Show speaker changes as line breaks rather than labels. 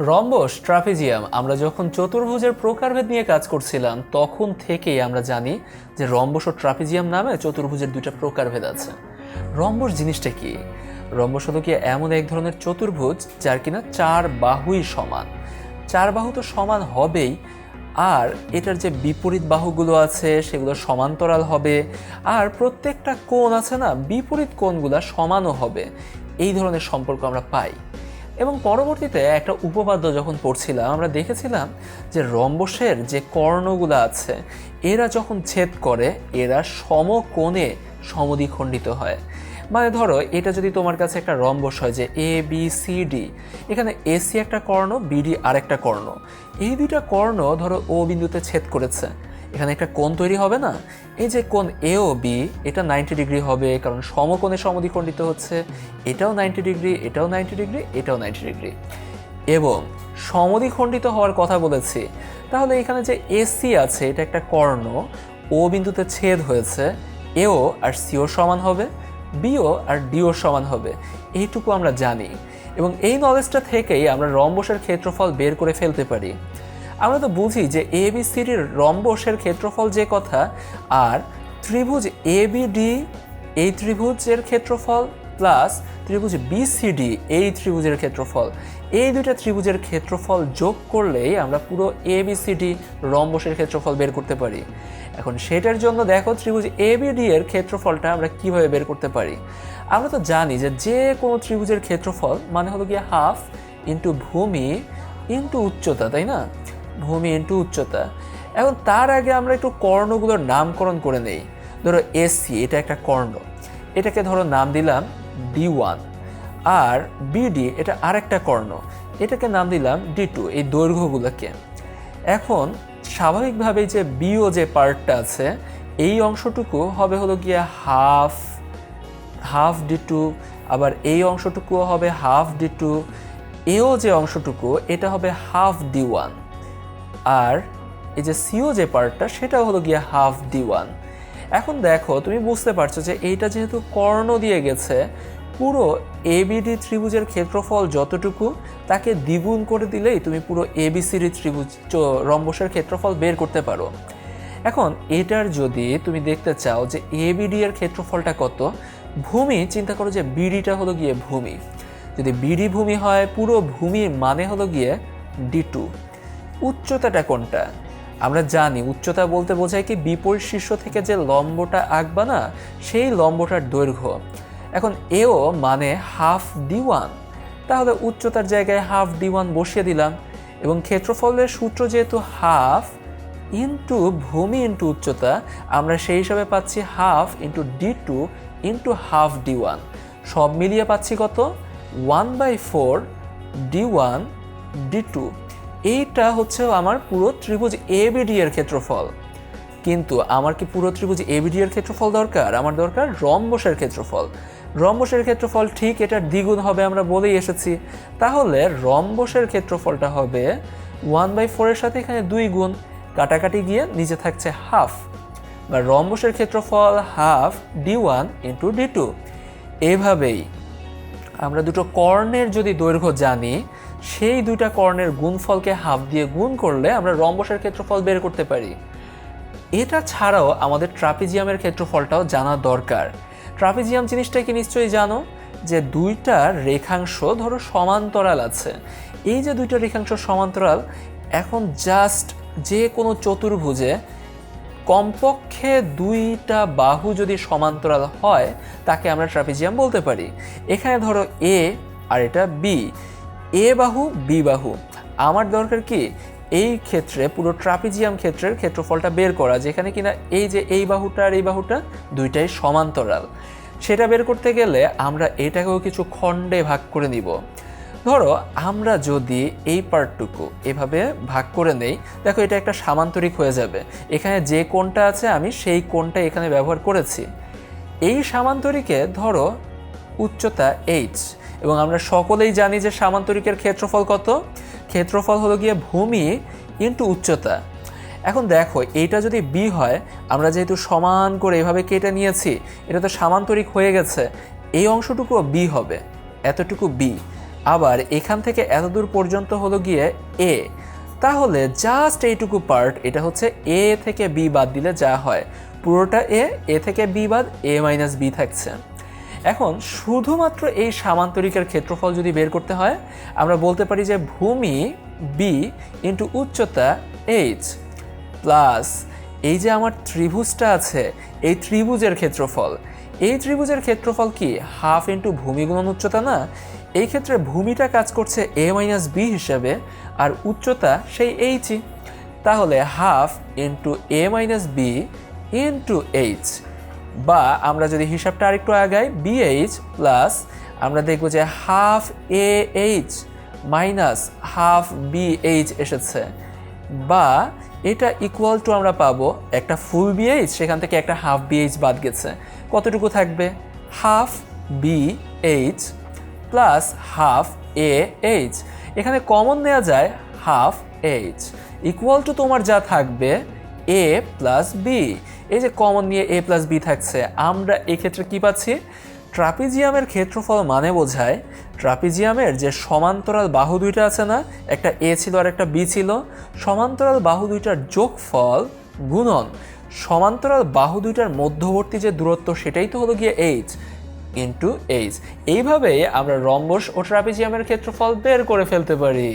Rhombus trapezium আমরা যখন চতুর্ভুজের প্রকারভেদ নিয়ে কাজ করছিলাম, তখন থেকেই আমরা জানি যে রম্বস ও ট্রাপিজিয়াম নামে চতুর্ভুজের দুইটা প্রকারভেদ আছে। রম্বস জিনিসটা কি? রম্বস হলো কি এমন এক ধরনের চতুর্ভুজ যার কিনা চার বাহুই সমান। চার বাহু তো সমান হবেই, আর এটার যে বিপরীত বাহুগুলো আছে, সেগুলো সমান্তরাল হবে, আর প্রত্যেকটা কোণ আছে না, বিপরীত কোণগুলো সমানও হবে। এই ধরনের সম্পর্ক আমরা পাই। এবং পরবর্তীতে একটা উপপাদ্য যখন পড়ছিলাম, আমরা দেখেছিলাম যে রম্বসের যে কর্ণগুলো আছে, এরা যখন ছেদ করে, এরা সমকোণে সমদ্বিখণ্ডিত হয়। মানে ধরো, এটা যদি তোমার কাছে একটা রম্বস হয় যে এ বি সি ডি এখানে এসি একটা কর্ণ বিডি আরেকটা কর্ণ। এই দুইটা কর্ণ ধরো ও বিন্দুতে ছেদ করেছে। এখানে একটা কোণ তৈরি হবে না? এই যে কোণ এ ও বি এটা নাইনটি ডিগ্রি হবে, কারণ সমকোণে সমদ্বিখণ্ডিত হচ্ছে। এটাও নাইনটি ডিগ্রি এটাও নাইনটি ডিগ্রি এটাও নাইনটি ডিগ্রি এবং সমদ্বিখণ্ডিত হওয়ার কথা বলেছি। তাহলে এখানে যে এসি আছে, এটা একটা কর্ণ ও বিন্দুতে ছেদ হয়েছে। এও আর সিও সমান হবে বিও আর ডিও সমান হবে। এইটুকু আমরা জানি। এবং এই নলেজটা থেকেই আমরা রম্বসের ক্ষেত্রফল বের করে ফেলতে পারি। আমরা তো বুঝি যে এ বি সিডির রম্বসের ক্ষেত্রফল যে কথা, আর ত্রিভুজ এ বি ডি এই ত্রিভুজের ক্ষেত্রফল প্লাস ত্রিভুজ বিসিডি এই ত্রিভুজের ক্ষেত্রফল। এই দুইটা ত্রিভুজের ক্ষেত্রফল যোগ করলেই আমরা পুরো এ বিসিডি রম্বসের ক্ষেত্রফল বের করতে পারি। এখন সেটার জন্য দেখো ত্রিভুজ এ বিডি এর ক্ষেত্রফলটা আমরা কীভাবে বের করতে পারি। আমরা তো জানি যে যে কোনো ত্রিভুজের ক্ষেত্রফল মানে হলো গিয়ে হাফ ইন্টু ভূমি ইন্টু উচ্চতা, তাই না? ভূমি ইন্টু উচ্চতা। এখন তার আগে আমরা একটু কর্ণগুলোর নামকরণ করে নেই। ধরো এসি এটা একটা কর্ণ। এটাকে ধরো নাম দিলাম ডি ওয়ান আর বিডি এটা আরেকটা কর্ণ। এটাকে নাম দিলাম ডি টু এই দৈর্ঘ্যগুলোকে। এখন স্বাভাবিকভাবেই যে বিও যে পার্টটা আছে, এই অংশটুকু হবে হলো গিয়ে হাফ হাফ ডি টু আবার এই অংশটুকুও হবে হাফ ডি টু এও যে অংশটুকু, এটা হবে হাফ ডি ওয়ান আর এই যে সিও যে পার্টটা সেটা হলো গিয়ে হাফ ডি ওয়ান এখন দেখো, তুমি বুঝতে পারছ যে এইটা যেহেতু কর্ণ দিয়ে গেছে, পুরো এবিডি ত্রিভুজের ক্ষেত্রফল যতটুকু, তাকে দ্বিগুণ করে দিলেই তুমি পুরো এবিসিডি ত্রিভুজ রম্বসের ক্ষেত্রফল বের করতে পারো। এখন এটার যদি তুমি দেখতে চাও যে এবিডি এর ক্ষেত্রফলটা কত, ভূমি, চিন্তা করো যে বিডিটা হলো গিয়ে ভূমি। যদি বিডি ভূমি হয়, পুরো ভূমির মানে হলো গিয়ে ডি টু উচ্চতাটা কোনটা? আমরা জানি উচ্চতা বলতে বোঝায় কি বিপরীত শীর্ষ থেকে যে লম্বটা আঁকবা না, সেই লম্বটার দৈর্ঘ্য। এখন এও মানে হাফ ডি ওয়ান তাহলে উচ্চতার জায়গায় হাফ ডি ওয়ান বসিয়ে দিলাম এবং ক্ষেত্রফলের সূত্র যেহেতু হাফ ইন্টু ভূমি ইন্টু উচ্চতা, আমরা সেই হিসাবে পাচ্ছি half into D two into half D one সব মিলিয়ে পাচ্ছি কত? One by four D one D two এইটা হচ্ছে আমার পুরো ত্রিভুজ এবিডি এর ক্ষেত্রফল। কিন্তু আমার কি পুরো ত্রিভুজ এবিডি এর ক্ষেত্রফল দরকার? আমার দরকার রম্বসের ক্ষেত্রফল। রম্বসের ক্ষেত্রফল ঠিক এটার দ্বিগুণ হবে আমরা বলেই এসেছি। তাহলে রম্বসের ক্ষেত্রফলটা হবে ওয়ান বাই ফোরের সাথে এখানে দুই গুণ, কাটাকাটি গিয়ে নিচে থাকছে হাফ। বা রম্বসের ক্ষেত্রফল half D one into D two. এভাবেই আমরা দুটো কর্ণের যদি দৈর্ঘ্য জানি সেই দুইটা কর্ণের গুণফলকে হাফ দিয়ে গুণ করলে আমরা রম্বসের ক্ষেত্রফল বের করতে পারি। এটা ছাড়াও আমাদের ট্রাপিজিয়ামের ক্ষেত্রফলটাও জানা দরকার। ট্রাপিজিয়াম জিনিসটা কি নিশ্চয়ই জানো? যে দুইটা রেখাংশ ধরো সমান্তরাল আছে। এই যে দুইটা রেখাংশ সমান্তরাল, এখন জাস্ট যে কোনো চতুর্ভুজে কমপক্ষে দুইটা বাহু যদি সমান্তরাল হয়, তাকে আমরা ট্রাপিজিয়াম বলতে পারি। এখানে ধরো এ আর এটা বি এ বাহু, বি বাহু। আমার দরকার কি? এই ক্ষেত্রে, পুরো ট্রাপিজিয়াম ক্ষেত্রের ক্ষেত্রফলটা বের করা, যেখানে কিনা এই যে এই বাহুটা আর এই বাহুটা দুইটাই সমান্তরাল। সেটা বের করতে গেলে আমরা এটাকেও কিছু খণ্ডে ভাগ করে নিব। ধরো, আমরা যদি এই পার্টটুকু এভাবে ভাগ করে নেই, দেখো এটা একটা সামান্তরিক হয়ে যাবে। এখানে যে কোণটা আছে, আমি সেই কোণটা এখানে ব্যবহার করেছি। এই সামান্তরিকে ধরো উচ্চতা এইচ। এবং আমরা সকলেই জানি যে সামান্তরিকের ক্ষেত্রফল কত? ক্ষেত্রফল হলো গিয়ে ভূমি ইন্টু উচ্চতা। এখন দেখো, এইটা যদি বি হয়, আমরা যেহেতু সমান করে এভাবে কেটে নিয়েছি, এটা তো সামান্তরিক হয়ে গেছে, এই অংশটুকুও বি হবে, এতটুকু বি আবার এখান থেকে এত দূর পর্যন্ত হলো গিয়ে এ তাহলে জাস্ট এইটুকু পার্ট এটা হচ্ছে এ থেকে বি বাদ দিলে যা হয়, পুরোটা এ এ থেকে বি বাদ এ মাইনাস বি থাকছে। এখন শুধুমাত্র এই সামান্তরিকের ক্ষেত্রফল যদি বের করতে হয়, আমরা বলতে পারি যে ভূমি বি ইন্টু উচ্চতা এইচ প্লাস এই যে আমার ত্রিভুজটা আছে, এই ত্রিভুজের ক্ষেত্রফল। এই ত্রিভুজের ক্ষেত্রফল কি হাফ ইন্টু ভূমি গুণন উচ্চতা না? এই ক্ষেত্রে ভূমিটা কাজ করছে এ মাইনাস বি হিসাবে, আর উচ্চতা সেই এইচই তাহলে half into A minus B into H বা আমরা যদি হিসাবটা আরেকটু আগাই বিএইচ প্লাস আমরা দেখব যে half A H minus half B H এসেছে। বা এটা ইকুয়াল টু আমরা পাবো একটা ফুল বিএইচ সেখান থেকে একটা হাফ বিএইচ বাদ গেছে। কতটুকু থাকবে? Half B H plus half A H এখানে কমন নেওয়া যায় হাফ এইচ ইকুয়াল টু তোমার যা থাকবে এ প্লাস বি এই যে কমন নিয়ে এ প্লাস বি থাকছে, আমরা এক্ষেত্রে কি পাচ্ছি? ট্রাপিজিয়ামের ক্ষেত্রফল মানে বোঝায় ট্রাপিজিয়ামের যে সমান্তরাল বাহু দুইটা আছে না, একটা এ ছিল আর একটা বি ছিল, সমান্তরাল বাহু দুইটার যোগফল গুণন। সমান্তরাল বাহু দুইটার মধ্যবর্তী যে দূরত্ব, সেটাই তো হলো গিয়ে এইচ ইন্টু এইচ এইভাবেই আমরা রম্বস ও ট্রাপিজিয়ামের ক্ষেত্রফল বের করে ফেলতে পারি।